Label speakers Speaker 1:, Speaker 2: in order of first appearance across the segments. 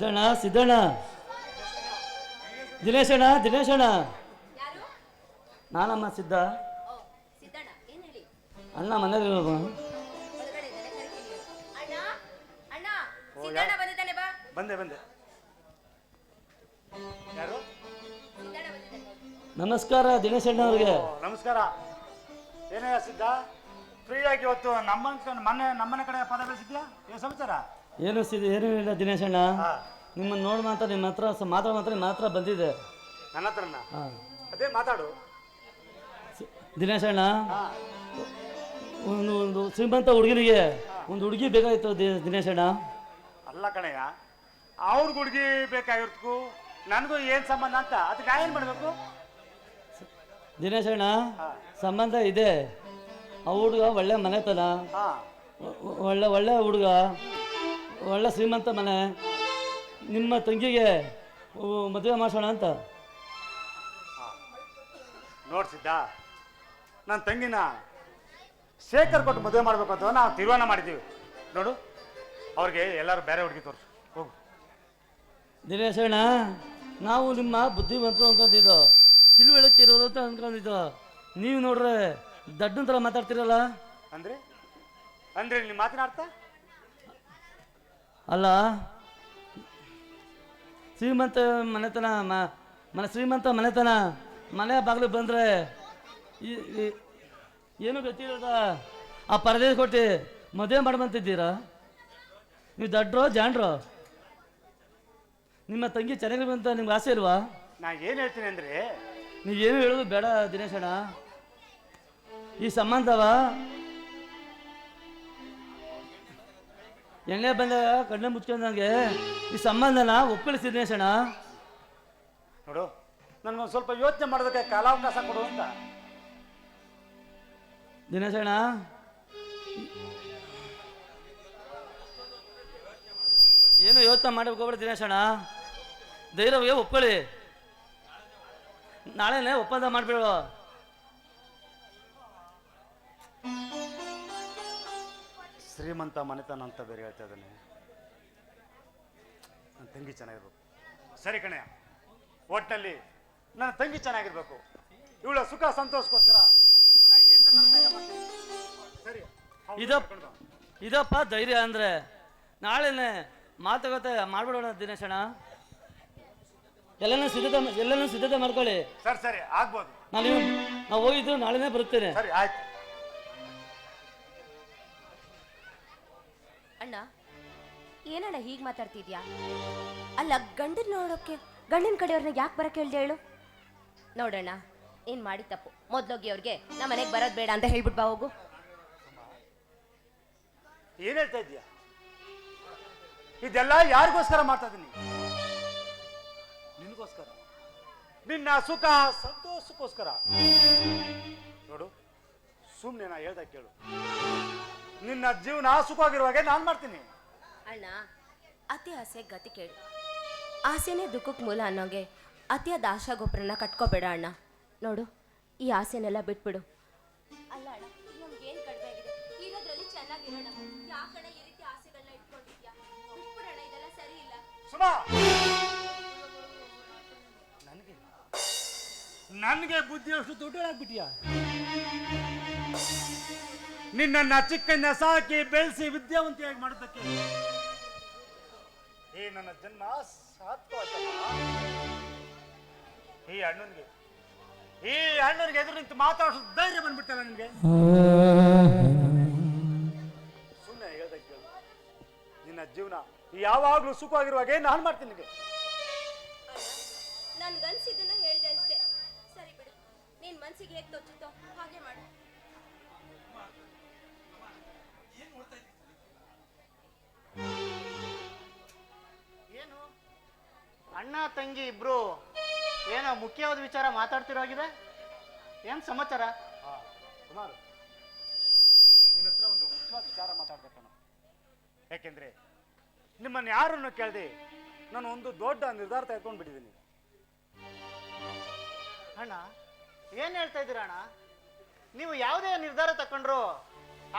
Speaker 1: ಸಿದ್ದಣ್ಣ ಸಿದ್ದಣ್ಣ. ದಿನೇಶಣ್ಣ ದಿನೇಶಣ್ಣ.
Speaker 2: ಯಾರು?
Speaker 1: ನಾನಮ್ಮ ಸಿದ್ಧ ಅಣ್ಣ ಮನೇಲಿ
Speaker 2: ಅಣ್ಣ ಅಣ್ಣ
Speaker 3: ಬಂದೆ ಬಂದೆ. ಯಾರು?
Speaker 1: ನಮಸ್ಕಾರ ದಿನೇಶಣ್ಣ ಅವ್ರಿಗೆ.
Speaker 3: ಓ, ನಮಸ್ಕಾರ. ಏನೇ ಸಿದ್ಧ ಫ್ರೀಯಾಗಿ ಇವತ್ತು ನಮ್ಮ ಮನೆ ನಮ್ಮನೆ ಕಡೆ ಪದ ಬೆಳೆಸಿದ್ಯಾ ಏನು ಸಮಾಚಾರ?
Speaker 1: ಏನು ಸಿದ್ ಏನು ಇಲ್ಲ ದಿನೇಶ್
Speaker 3: ಅಣ್ಣ?
Speaker 1: ನಿಮ್ಮನ್ನು ನೋಡಿ ಮಾತ್ರ ನಿಮ್ಮ ಹತ್ರ ಸ- ಮಾತಾಡ ಮಾತ್ರ ನಿಮ್ಮ ಹತ್ರ ಬಂದಿದೆ.
Speaker 3: ನನ್ನ ಹತ್ರನ?
Speaker 1: ಹಾಂ.
Speaker 3: ಅದೇ ಮಾತಾಡು.
Speaker 1: ದಿನೇಶಣ್ಣ
Speaker 3: ಹಾ.
Speaker 1: ಒಂದು ಒಂದು ಶ್ರೀಮಂತ ಹುಡುಗನಿಗೆ ಒಂದು ಹುಡುಗಿ ಬೇಕಾಗಿತ್ತು ದಿ- ಅಣ್ಣ.
Speaker 3: ಅಲ್ಲ ಕಣಯ್ಯ ಅವ್ರ ಹುಡುಗಿ ಬೇಕಾಗಿರ್ತು ನನಗೂ ಏನು ಸಂಬಂಧ ಅಂತ ಅದಕ್ಕೆ ನಾ ಏನು ಮಾಡಬೇಕು?
Speaker 1: ದಿನೇಶ್
Speaker 3: ಅಣ್ಣ
Speaker 1: ಸಂಬಂಧ ಇದೆ. ಆ ಹುಡುಗ ಒಳ್ಳೆ ಮನೆತನ.
Speaker 3: ಹಾ.
Speaker 1: ಒ- ಒಳ್ಳೆ ಒಳ್ಳೆ ಹುಡುಗ. ಒಳ್ಳೆ ಶ್ರೀಮಂತ ಮನೆ. ನಿಮ್ಮ ತಂಗಿಗೆ ಮದುವೆ ಮಾಡಿಸೋಣ ಅಂತ.
Speaker 3: ನೋಡ್ಸಿದ್ದ ನನ್ನ ತಂಗಿನ ಶೇಖರ್ ಕೊಟ್ಟು ಮದುವೆ ಮಾಡಬೇಕು ಅಂತ ನಾವು ತೀರ್ಮಾನ ಮಾಡಿದ್ದೀವಿ. ನೋಡು ಅವ್ರಿಗೆ ಎಲ್ಲರೂ ಬೇರೆ ಹುಡುಗಿ ತೋರಿಸು. ಹೋಗು.
Speaker 1: ದಿನೇಶಣ್ಣ ನಾವು ನಿಮ್ಮ ಬುದ್ಧಿವಂತರು ಅನ್ಕೊಂಡಿದ್ದು ತಿಳುವಳಿಕೆ ಇರೋದು ಅಂತ ಅನ್ಕೊಂಡಿದ್ದು ನೀವು ನೋಡ್ರೆ ದಡ್ಡಂತರ ಥರ ಮಾತಾಡ್ತಿರಲ್ಲ?
Speaker 3: ಅಂದ್ರೆ? ಅಂದ್ರೆ ನಿಮ್ಮ ಮಾತಿನ ಅರ್ಥ?
Speaker 1: ಅಲ್ಲ? ಶ್ರೀಮಂತ ಮನೆತನ ಮ- ಮನೆ ಶ್ರೀಮಂತ ಮನೆತನ ಮನೆ ಬಾಗಿಲು ಬಂದರೆ ಏನು ಗೊತ್ತಿರೋದ ಆ ಪರದೇಶ ಕೊಟ್ಟು ಮದುವೆ ಮಾಡ್ಬಂತಿದ್ದೀರಾ? ನೀವು ದಡ್ರೋ ಜಾಣ್ರೋ? ನಿಮ್ಮ ತಂಗಿ ಚೆನ್ನಾಗಿ ಅಂತ ನಿಮ್ಗೆ ಆಸೆ ಇಲ್ವಾ?
Speaker 3: ನಾ ಏನು ಹೇಳ್ತೀನಿ ಅಂದ್ರೆ
Speaker 1: ನೀವೇನು ಹೇಳೋದು ಬೇಡ ದಿನೇಶಣ್ಣ. ಈ ಸಂಬಂಧವ ಎಣ್ಣೆ ಬಂದಾಗ ಕಣ್ಣೆ ಮುಚ್ಕೊಂಡಂಗೆ ಈ ಸಂಬಂಧನ ಒಪ್ಪಿಳಿಸಿ ಸಣ್ಣ
Speaker 3: ನೋಡು ನನಗೊಂದು ಸ್ವಲ್ಪ ಯೋಚನೆ ಮಾಡೋದಕ್ಕೆ ಕಾಲಾವಕಾಶ ಕೊಡು ಅಂತ.
Speaker 1: ದಿನೇಶಣ್ಣ ಏನು ಯೋಚನೆ ಮಾಡಬೇಕು ದಿನೇಶಣ್ಣ ಧೈರ್ಯವಾಗಿ ಒಪ್ಪಳಿ ನಾಳೆನೇ ಒಪ್ಪಂದ ಮಾಡಿಬಿಡು.
Speaker 3: ಶ್ರೀಮಂತ ಮನೆತನ ಅಂತ ಬೇರೆ ಹೇಳ್ತಾ ಇದ್ದಾನೆ. ನನ್ನ ತಂಗಿ ಚೆನ್ನಾಗಿರ್ಬೇಕು. ಸರಿ ಕಣಯ್ಯ ಒಟ್ಟಲ್ಲಿ ನನ್ನ ತಂಗಿ ಚೆನ್ನಾಗಿರ್ಬೇಕು. ಇವಳ ಸುಖ ಸಂತೋಷಕ್ಕೋಸ್ಕರ ನಾ ಎಂತ. ಸರಿ
Speaker 1: ಇದಪ್ಪ ಇದಪ್ಪ ಧೈರ್ಯ ಅಂದ್ರೆ ನಾಳೆನೆ ಮಾತುಕತೆ ಮಾಡ್ಬಿಡೋಣ ದಿನೇಶಣ್ಣ ಎಲ್ಲನೂ ಸಿದ್ಧತೆ ಎಲ್ಲನೂ ಸಿದ್ಧತೆ ಮಾಡ್ಕೊಳ್ಳಿ.
Speaker 3: ಸರಿ ಸರಿ ಆಗ್ಬೋದು.
Speaker 1: ನಾನು ನಾವು ಹೋಗಿದ್ದು ನಾಳೆನೇ ಬರುತ್ತೇನೆ.
Speaker 3: ಸರಿ ಆಯ್ತು.
Speaker 2: ಅಣ್ಣ, ಏನಣ್ಣ ಹೀಗೆ ಮಾತಾಡ್ತಿದ್ಯಾ? ಅಲ್ಲ, ಗಂಡನ ನೋಡೋಕೆ, ಗಂಡನ ಕಡೆಯವ್ರನ್ನ ಯಾಕೆ ಬರಕ್ಕೆ ಹೇಳ್ದೆ ಹೇಳು? ನೋಡಣ್ಣ, ಏನ್ ಮಾಡಿ ತಪ್ಪು. ಮೊದ್ಲೋಗಿ ಅವ್ರಿಗೆ ನಮ್ಮ ಮನೆಗೆ ಬರೋದ್ ಬೇಡ ಅಂತ ಹೇಳ್ಬಿಟ್ ಬಾ ಹೋಗು.
Speaker 3: ಏನ್ ಹೇಳ್ತಾ ಇದೀಯ ಇದೆಲ್ಲ ಯಾರಿಗೋಸ್ಕರ ಮಾಡ್ತಾ ಇದೀನಿ ನಿನಗೋಸ್ಕರ? ನಿನ್ನ ಸುಖ, ಸಂತೋಷಕ್ಕೋಸ್ಕರ? ನೋಡು ಸುಮ್ಮನೆ ನಾ ಹೇಳ್ದ ಕೇಳು. ನಿನ್ನ ಜೀವನ ಸುಖವಾಗಿರುವಾಗೆ ನಾನು ಮಾಡ್ತೀನಿ.
Speaker 2: ಅಣ್ಣ ಅತಿ ಆಸೆ ಗತಿ ಕೇಳು. ಆಸೆನೇ ದುಃಖಕ್ಕೆ ಮೂಲ ಅನ್ನೋಗೆ ಅತಿಯಾದ ಆಶಾಗೊಬ್ಬರನ್ನ ಕಟ್ಕೋಬೇಡ ಅಣ್ಣ. ನೋಡು ಈ ಆಸೆನೆಲ್ಲ ಬಿಟ್ಬಿಡು. ಅಲ್ಲ ಅಣ್ಣ ನಮ್ಗೆ ಏನು ಕಡಿಮೆ ಆಗಿದೆ? ಇರೋದ್ರಲ್ಲಿ ಚೆನ್ನಾಗಿರೋಣ. ಈ ರೀತಿ ಆಸೆಗಳನ್ನ ಇಟ್ಕೊಂಡಿದ್ಯಾ? ಬಿಟ್ಬಿಡೋಣ ಇದೆಲ್ಲ ಸರಿ ಇಲ್ಲ.
Speaker 3: ಸುಮಾ! ನನಗೆ? ನನಗೆ ಬುದ್ಧಿ ಅಷ್ಟು ದೊಡ್ಡದಾಗ್ಬಿಟ್ಟಿಯಾ ನಿನ್ನನ್ನ ಚಿಕ್ಕನ್ನ ಸಾಕಿ ಬೆಳೆಸಿ ವಿದ್ಯಾವಂತಿಯಾಗಿ ಮಾಡೋದಕ್ಕೆ ಈ ನನ್ನ ಜನ್ಮ ಸಾರ್ಥಕವಾಯ್ತಮ್ಮ ಈ ಅಣ್ಣನಿಗೆ. ಈ ಅಣ್ಣನಿಗೆ ಎದುರು ನಿಂತು ಮಾತಾಡೋ ಧೈರ್ಯ ಬಂದ್ಬಿಡ್ತಲ್ಲ ನಿನಗೆ. ಸುಮ್ಮನೆ ಹೇಳ್ದಕ್ಕೆ ಕೇಳು. ನಿನ್ನ ಜೀವನ ಯಾವಾಗಲೂ ಸುಖವಾಗಿರುವಾಗೆ ನಾನು ಮಾಡ್ತೀನಿ ನಿನಗೆ.
Speaker 2: ನನ್ಗನ್ಸಿದ್ದನ್ನ ಹೇಳ್ದೆ ಅಷ್ಟೇ. ಸರಿ ಬಿಡು. ನೀನು ಮನ್ಸಿಗೆ ಹೇಗೆ ತೋಚುತ್ತೋ
Speaker 4: ಅಣ್ಣ ತಂಗಿ ಇಬ್ರು ಏನೋ ಮುಖ್ಯವಾದ ವಿಚಾರ ಮಾತಾಡ್ತಿರೋಗಿದೆ? ಏನ್ ಸಮಾಚಾರ?
Speaker 3: ಕುಮಾರ್ ನಿನ್ನ ಹತ್ರ ಒಂದು ಮುಖ್ಯವಾದ ವಿಚಾರ ಮಾತಾಡ್ಬೇಕಣ್ಣ ಯಾಕೆಂದ್ರೆ ನಿಮ್ಮನ್ನ ಯಾರನ್ನು ಕೇಳಿದೆ ನಾನು ಒಂದು ದೊಡ್ಡ ನಿರ್ಧಾರ ತೆಗೆದುಕೊಂಡು ಬಿಟ್ಟಿದ್ದೀನಿ.
Speaker 4: ಅಣ್ಣ ಏನ್ ಹೇಳ್ತಾ ಇದ್ದೀರ ಅಣ್ಣ? ನೀವು ಯಾವುದೇ ನಿರ್ಧಾರ ತಕೊಂಡ್ರು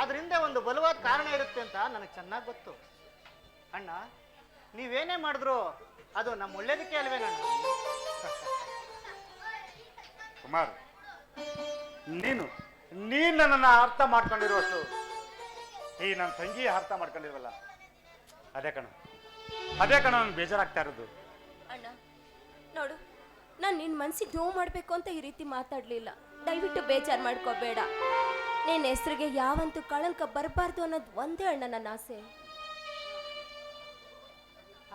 Speaker 4: ಅದರಿಂದ ಹಿಂದೆ ಒಂದು ಬಲವಾದ ಕಾರಣ ಇರುತ್ತೆ ಅಂತ ನನಗೆ ಚೆನ್ನಾಗಿ ಗೊತ್ತು. ಅಣ್ಣ ನೀವೇನೇ ಮಾಡಿದ್ರು ಅದು ನಮ್ಮ ಒಳ್ಳೇದಕ್ಕೆ ಅಲ್ವೇನಣ್ಣ
Speaker 3: ಕುಮಾರ್ ನೀನು ನೀನು ನನ್ನನ್ನು ಅರ್ಥ ಮಾಡ್ಕೊಂಡಿರುವಷ್ಟು ಈ ನನ್ನ ತಂಗಿ ಅರ್ಥ ಮಾಡ್ಕೊಂಡಿರುವಲ್ಲ? ಅದೇ ಕಣ ಅದೇ ಕಣ ನನ್ಗೆ ಬೇಜಾರಾಗ್ತಾ ಇರೋದು.
Speaker 2: ಅಣ್ಣ ನೋಡು ನಾನು ನಿನ್ನ ಮನ್ಸಿಗೆ ನೋವು ಮಾಡಬೇಕು ಅಂತ ಈ ರೀತಿ ಮಾತಾಡಲಿಲ್ಲ. ದಯವಿಟ್ಟು ಬೇಜಾರು ಮಾಡ್ಕೋಬೇಡ. ನಿನ್ನ ಹೆಸರಿಗೆ ಯಾವಂತೂ ಕಳಂಕ ಬರಬಾರ್ದು ಅನ್ನೋದು ಒಂದೇ ಅಣ್ಣ ನನ್ನ ಆಸೆ.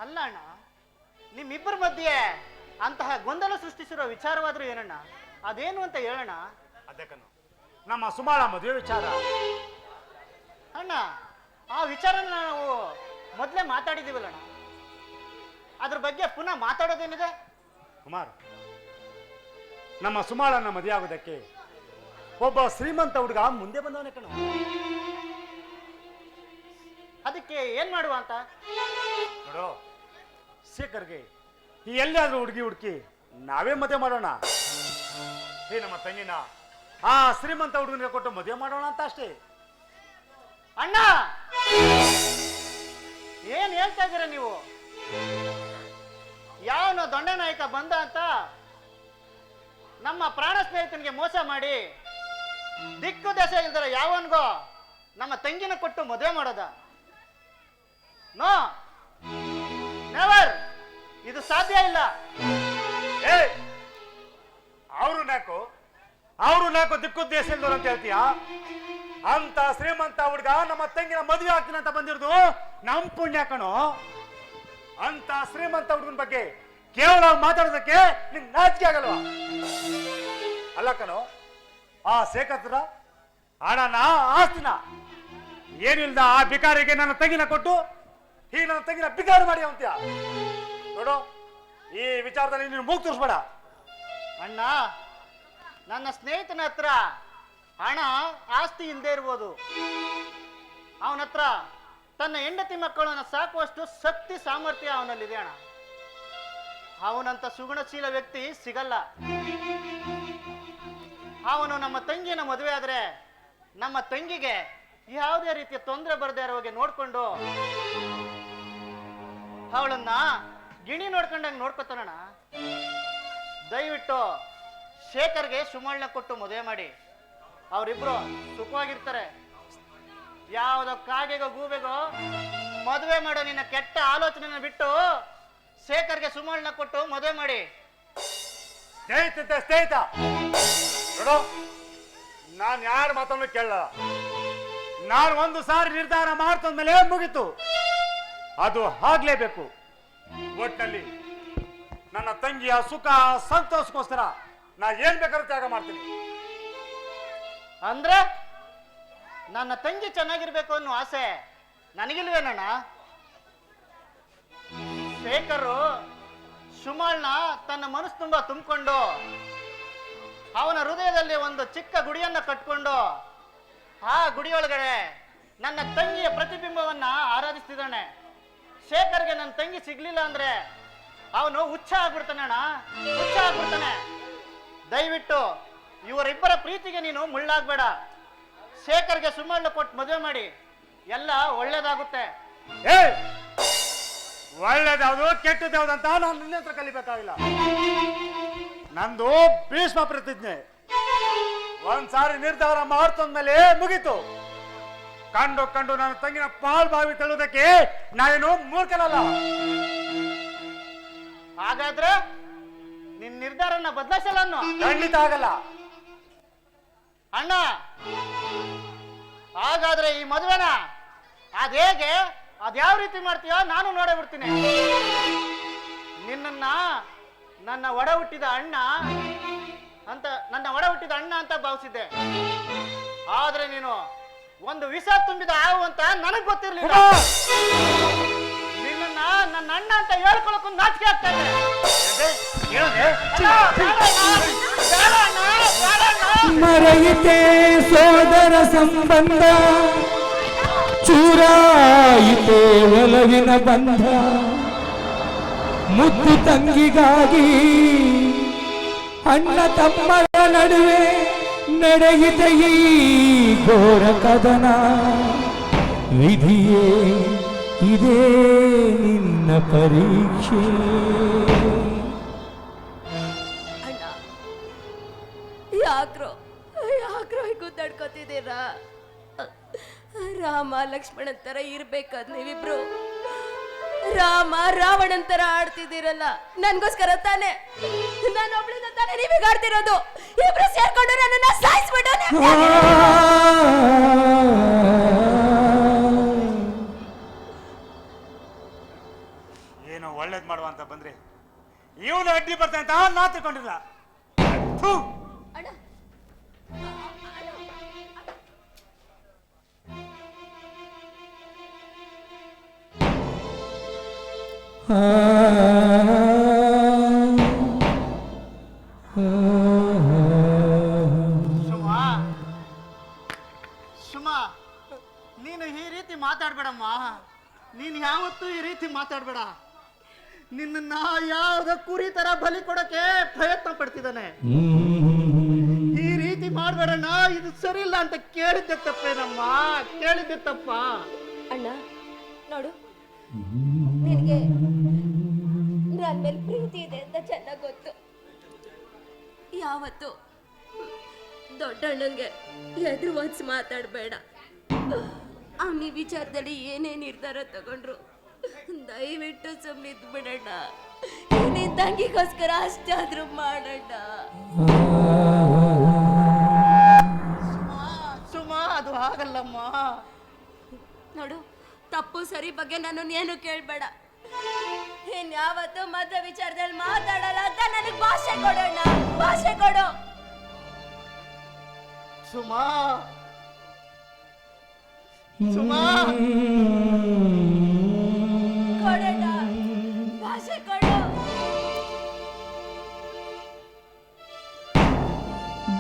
Speaker 4: ಅಲ್ಲ ಅಣ್ಣ ನಿಮ್ಮಿಬ್ಬರ ಮಧ್ಯೆ ಅಂತಹ ಗೊಂದಲ ಸೃಷ್ಟಿಸಿರೋ ವಿಚಾರವಾದ್ರೂ ಏನಣ್ಣ? ಅದೇನು ಅಂತ ಹೇಳೋಣ
Speaker 3: ಅದಕ್ಕನು. ನಮ್ಮ ಸುಮಾಳ ಮದುವೆ ವಿಚಾರ.
Speaker 4: ಅಣ್ಣ ಆ ವಿಚಾರನ ನಾವು ಮೊದಲೇ ಮಾತಾಡಿದ್ದೀವಲ್ಲಣ್ಣ. ಅದ್ರ ಬಗ್ಗೆ ಪುನಃ ಮಾತಾಡೋದೇನಿದೆ?
Speaker 3: ಕುಮಾರ್ ನಮ್ಮ ಸುಮಾಳನ್ನ ಮದುವೆ ಆಗೋದಕ್ಕೆ ಒಬ್ಬ ಶ್ರೀಮಂತ ಹುಡುಗ ಮುಂದೆ ಬಂದವನೇ ಕಣ.
Speaker 4: ಅದಕ್ಕೆ ಏನ್ ಮಾಡುವ ಅಂತ?
Speaker 3: ನೋಡು ಶೇಖರ್ಗೆ ಈ ಎಲ್ಲಾದ್ರೂ ಹುಡುಗಿ ಹುಡುಕಿ ನಾವೇ ಮದುವೆ ಮಾಡೋಣ. ಏ ನಮ್ಮ ತಂಗಿನ. ಆ ಶ್ರೀಮಂತ ಹುಡುಗನಿಗೆ ಕೊಟ್ಟು ಮದುವೆ ಮಾಡೋಣ ಅಂತ ಅಷ್ಟೇ.
Speaker 4: ಅಣ್ಣ! ಏನ್ ಹೇಳ್ತಾ ಇದ್ದೀರ ನೀವು? ಯಾವನು ದೊಣ್ಣೆ ನಾಯಕ ಬಂದ ಅಂತ ನಮ್ಮ ಪ್ರಾಣ ಸ್ನೇಹಿತನಿಗೆ ಮೋಸ ಮಾಡಿ ದಿಕ್ಕು ದೆಸ ಇಲ್ದರ ಯಾವನ್ಗೋ ನಮ್ಮ ತಂಗಿನ ಕೊಟ್ಟು ಮದುವೆ ಮಾಡೋದ. ನೋ! ನೆವರ್ ಇದು ಸಾಧ್ಯ ಇಲ್ಲ.
Speaker 3: ಏ ಅವರು ನಾಕು ಅವರು ನಾಕು ದಿಕ್ಕು ಅಂತ ಹೇಳ್ತೀಯಾ? ಅಂತ ಶ್ರೀಮಂತ ಹುಡುಗ ನಮ್ಮ ತಂಗಿನ ಮದುವೆ ಆಗ್ತೀನಿ ಅಂತ ಬಂದಿರೋದು ನಮ್ ಪುಣ್ಯ ಕಣೋ. ಅಂತ ಶ್ರೀಮಂತ ಹುಡುಗನ ಬಗ್ಗೆ ಕೇವಲ ಮಾತಾಡೋದಕ್ಕೆ ನಿಂಗೆ ನಾಚಿಕೆ ಆಗಲ್ವಾ? ಅಲ್ಲ ಕಣೋ, ಆ ಶೇಖತ್ರ ಹಣನ ಆಸ್ತಿನ ಏನಿಲ್ದ ಆ ಬಿಕಾರಿಗೆ ನನ್ನ ತಂಗಿನ ಕೊಟ್ಟು ಈ ನನ್ನ ತಂಗಿನ ಬಿಗಾರ ಮಾಡಿ ಅಂತ್ಯ ನೋಡು, ಈ ವಿಚಾರದಲ್ಲಿ ನೀನು ಮೂಗ್ ತೋರಿಸ್ಬೇಡ.
Speaker 4: ಅಣ್ಣ, ನನ್ನ ಸ್ನೇಹಿತನ ಹತ್ರ ಹಣ ಆಸ್ತಿ ಇಲ್ಲದೆ ಇರ್ಬೋದು. ಅವನ ಹತ್ರ ತನ್ನ ಹೆಂಡತಿ ಮಕ್ಕಳನ್ನು ಸಾಕುವಷ್ಟು ಶಕ್ತಿ ಸಾಮರ್ಥ್ಯ ಅವನಲ್ಲಿದೆ ಅಣ್ಣ. ಅವನಂತ ಸುಗುಣಶೀಲ ವ್ಯಕ್ತಿ ಸಿಗಲ್ಲ. ಅವನು ನಮ್ಮ ತಂಗಿನ ಮದುವೆ ಆದರೆ ನಮ್ಮ ತಂಗಿಗೆ ಯಾವುದೇ ರೀತಿಯ ತೊಂದರೆ ಬರದೇ ಇರೋ ಹಾಗೆ ನೋಡ್ಕೊಂಡು ಅವಳನ್ನ ಗಿಣಿ ನೋಡ್ಕೊಂಡಂಗೆ ನೋಡ್ಕೊತಾನಣ್ಣ. ದಯವಿಟ್ಟು ಶೇಖರ್ಗೆ ಸುಮಳ್ನ ಕೊಟ್ಟು ಮದುವೆ ಮಾಡಿ. ಅವರಿಬ್ರು ಸುಖವಾಗಿರ್ತಾರೆ. ಯಾವುದೋ ಕಾಗೆಗೋ ಗೂಬೆಗೋ ಮದುವೆ ಮಾಡೋ ನಿನ್ನ ಕೆಟ್ಟ ಆಲೋಚನೆನ ಬಿಟ್ಟು ಶೇಖರ್ಗೆ ಸುಮಳ್ನ ಕೊಟ್ಟು ಮದುವೆ ಮಾಡಿ.
Speaker 3: ಸ್ನೇಹಿತ ಸ್ನೇಹಿತ! ನೋಡು, ನಾನು ಯಾರ ಮಾತನ್ನು ಕೇಳಲ್ಲ. ನಾನು ಒಂದು ಸಾರಿ ನಿರ್ಧಾರ ಮಾಡ್ತಂದ್ಮೇಲೆ ಮುಗೀತು. ಅದು ಆಗ್ಲೇಬೇಕು. ಒಟ್ಟಿನಲ್ಲಿ ನನ್ನ ತಂಗಿಯ ಸುಖ ಸಂತೋಷಕ್ಕೋಸ್ಕರ ನಾ ಏನ್ ಬೇಕಾದ್ರೂ ತ್ಯಾಗ ಮಾಡ್ತೀನಿ.
Speaker 4: ಅಂದ್ರೆ ನನ್ನ ತಂಗಿ ಚೆನ್ನಾಗಿರ್ಬೇಕು ಅನ್ನೋ ಆಸೆ ನನಗಿಲ್ವೇನಣ್ಣ? ಶೇಖರು ಸುಮಳ್ನ ತನ್ನ ಮನಸ್ಸು ತುಂಬ ತುಂಬಿಕೊಂಡು ಅವನ ಹೃದಯದಲ್ಲಿ ಒಂದು ಚಿಕ್ಕ ಗುಡಿಯನ್ನ ಕಟ್ಕೊಂಡು ಆ ಗುಡಿಯೊಳಗಡೆ ನನ್ನ ತಂಗಿಯ ಪ್ರತಿಬಿಂಬವನ್ನ ಆರಾಧಿಸ್ತಿದ್ದಾನೆ. ಶೇಖರ್ಗೆ ನನ್ನ ತಂಗಿ ಸಿಗ್ಲಿಲ್ಲ ಅಂದ್ರೆ ಅವನು ಹುಚ್ಚ ಆಗ್ಬಿಡ್ತಾನೆ ಅಣ್ಣ. ಹುಚ್ಚ ಆಗ್ಬಿಡ್ತಾನೆ. ದಯವಿಟ್ಟು ಇವರಿಬ್ಬರ ಪ್ರೀತಿಗೆ ನೀನು ಮುಳ್ಳಾಗ್ಬೇಡ. ಶೇಖರ್ಗೆ ಸುಮ್ಮಳ್ಳು ಕೊಟ್ಟು ಮದುವೆ ಮಾಡಿ. ಎಲ್ಲ ಒಳ್ಳೇದಾಗುತ್ತೆ.
Speaker 3: ಏ ಕೆಟ್ಟದ್ಯಾವ್ದು ಅಂತ ನಾನು ನಿನ್ನ ಹತ್ರ ಕಲಿಬೇಕಾಗಿಲ್ಲ. ನಂದು ಭೀಷ್ಮ ಪ್ರತಿಜ್ಞೆ. ಒಂದ್ಸಾರಿ ನಿರ್ಧಾರ ಮಾಡ್ತಂದ್ಮೇಲೆ ಮುಗೀತು. ಕಂಡು ಕಂಡು ನನ್ನ ತಂಗಿನ ಪಾಲ್ ಬಾವಿ ತಳ್ಳುವುದಕ್ಕೆ ನಾನೇನು ಮೂರ್ಖನಲ್ಲ?
Speaker 4: ಹಾಗಾದ್ರೆ ನಿನ್ ನಿರ್ಧಾರನ ಬದಲಾಯಿಸಲ್ಲ ಅನ್ನೋ?
Speaker 3: ಖಂಡಿತ ಆಗಲ್ಲ.
Speaker 4: ಅಣ್ಣ ಹಾಗಾದ್ರೆ ಈ ಮದುವೆನ ಅದೇಗೆ ಅದ್ಯಾವ ರೀತಿ ಮಾಡ್ತೀಯೋ ನಾನು ನೋಡೇ ಬಿಡ್ತೀನಿ. ನಿನ್ನನ್ನ ನನ್ನ ಒಡ ಹುಟ್ಟಿದ ಅಣ್ಣ ಅಂತ ನನ್ನ ಒಡ ಹುಟ್ಟಿದ ಅಣ್ಣ ಅಂತ ಭಾವಿಸಿದ್ದೆ. ಆದ್ರೆ ನೀನು ಒಂದು ವಿಷ ತುಂಬಿದ ಹಾವು ಅಂತ ನನಗ್ ಗೊತ್ತಿರ್ಲಿಲ್ಲ. ನಿನ್ನನ್ನ ನನ್ನ ಅಣ್ಣ ಅಂತ ಹೇಳ್ಕೊಳಕ್ಕೂ ನಾಚಿಕೆ ಆಗ್ತಾ ಇದೆ.
Speaker 5: ಮರೆಯಿತೆ ಸೋದರ ಸಂಬಂಧ. ಚೂರಾಯಿತೆ ಒಲವಿನ ಬಂಧ. ಮುದ್ದು ತಂಗಿಗಾಗಿ ಅಣ್ಣ ತಮ್ಮರ ನಡುವೆ ನಡೆಯಿತೆ ಈ ಘೋರ ಕದನ ವಿಧಿಯೇ, ಇದೇ ನಿನ್ನ ಪರೀಕ್ಷೆ.
Speaker 2: ಯಾಕ್ರೋ ಯಾಕ್ರೋ ಗುದ್ದಾಡ್ಕೊತಿದ್ದೀರಾ? ರಾಮ ಲಕ್ಷ್ಮಣ ತರ ಇರ್ಬೇಕಾದ್ ನೀವಿಬ್ರು. ರಾಮ ರಾವಣನ್ ತರ ಆಡ್ತಿದ್ದೀರಲ್ಲ, ನನ್ಗೋಸ್ಕರ ತಾನೆ. ನಾನು ಒಬ್ಳಿಂದ ತಾನೆ ನೀವೀಗ ಆಡ್ತಿರೋದು. ಇಬ್ರು ಸೇರ್ಕೊಂಡು ನನ್ನ
Speaker 3: ಏನೋ ಒಳ್ಳೇದ್ ಮಾಡುವ ಅಂತ ಬಂದ್ರೆ ಇವನು ಅಡ್ಡಿ ಬರ್ತಾನೆ ಅಂತ ನಾ ತಿಳ್ಕೊಂಡಿಲ್ಲ. ಥು.
Speaker 2: ಅಣ್ಣ.
Speaker 4: ಮಾತಾಡ್ಬೇಡ. ನಿನ್ನ ಯಾವ್ದ ಕುರಿ ತರ ಬಲಿ ಕೊಡಕ್ಕೆ ಪ್ರಯತ್ನ ಪಡ್ತಿದ್ದಾನೆ. ಈ ರೀತಿ ಮಾಡ್ಬೇಡಣ್ಣ ಇದು ಸರಿ ಇಲ್ಲ ಅಂತ ಕೇಳಿದ್ದೆ ತಪ್ಪೇನಮ್ಮ ಕೇಳಿದ್ದೆ ತಪ್ಪ.
Speaker 2: ಅಣ್ಣ, ನೋಡು. ನಿನಗೆ ನನ್ನ ಮೇಲೆ ಪ್ರೀತಿ ಇದೆ ಅಂತ ಚೆನ್ನಾಗಿ ಗೊತ್ತು. ಯಾವತ್ತು ದೊಡ್ಡಣ್ಣಂಗೆ ಎದುರು ಮಾತಾಡಬೇಡ. ಅವನಿ ವಿಚಾರದಲ್ಲಿ ಏನೇ ನಿರ್ಧಾರ ತಗೊಂಡ್ರು? ದಯವಿಟ್ಟು ಸುಮ್ಮನಿದ್ದು ಬಿಡಣ್ಣ. ನಿನ್ನ ತಂಗಿಗೋಸ್ಕರ ಅಷ್ಟಾದ್ರೂ ಮಾಡೋಣ
Speaker 4: ಸುಮಾ ಅದು ಆಗಲ್ಲಮ್ಮ
Speaker 2: ನೋಡು, ತಪ್ಪು ಸರಿ ಬಗ್ಗೆ ನಾನು ಏನು ಕೇಳಬೇಡ. ಇನ್ ಯಾವತ್ತು ಮದ್ದ ವಿಚಾರದಲ್ಲಿ ಮಾತಾಡಲ್ಲ ಅಂತ ನನಗೆ ಭಾಷೆ ಕೊಡೋಣ ಭಾಷೆ ಕೊಡು.
Speaker 4: ಸುಮಾ. ಸುಮಾ.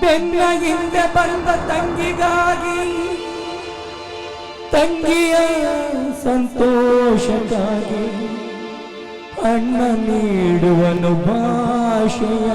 Speaker 5: ಬೆನ್ನ ಹಿಂದೆ ಬಂದ ತಂಗಿಗಾಗಿ ತಂಗಿಯ ಸಂತೋಷಕ್ಕಾಗಿ ಅಣ್ಣ ನೀಡುವನು ಭಾಷೆಯ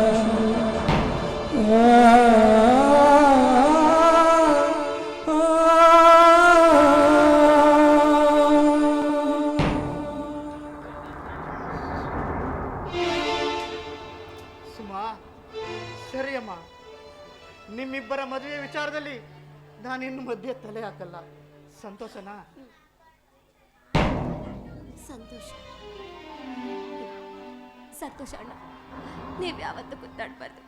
Speaker 4: ನಿಮ್ಮಿಬ್ಬರ ಮದುವೆ ವಿಚಾರದಲ್ಲಿ ನಾನಿನ್ನು ಮಧ್ಯೆ ತಲೆ ಹಾಕಲ್ಲ. ಸಂತೋಷನಾ?
Speaker 2: ಸಂತೋಷ. ಸಂತೋಷ ಅಣ್ಣ. ನೀವು ಯಾವತ್ತೂ ಗೊತ್ತಾಡ್ಬಾರ್ದು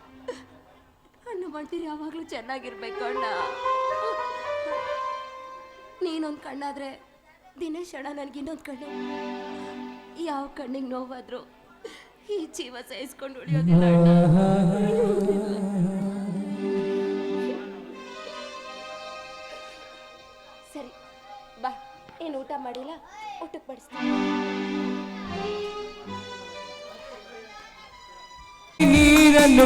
Speaker 2: ಅಣ್ಣ ಮಾಡ್ತೀರಿ ಯಾವಾಗಲೂ ಚೆನ್ನಾಗಿರ್ಬೇಕು ಅಣ್ಣ. ನೀನೊಂದು ಕಣ್ಣಾದ್ರೆ ದಿನೇಶ್ ಅಣ್ಣ ನನಗೆ ಇನ್ನೊಂದು ಕಣ್ಣು. ಯಾವ ಕಣ್ಣಿಗೆ ನೋವಾದ್ರು ಈ ಜೀವ ಸಹಿಸ್ಕೊಂಡು ಉಳಿಯೋದಿಲ್ಲ ಅಣ್ಣ. ಮಾಡಿಲ್ಲ ಊಟಕ್ಕೆ ಬಡಿಸ್ತೀನಿ
Speaker 5: ನೀರನ್ನು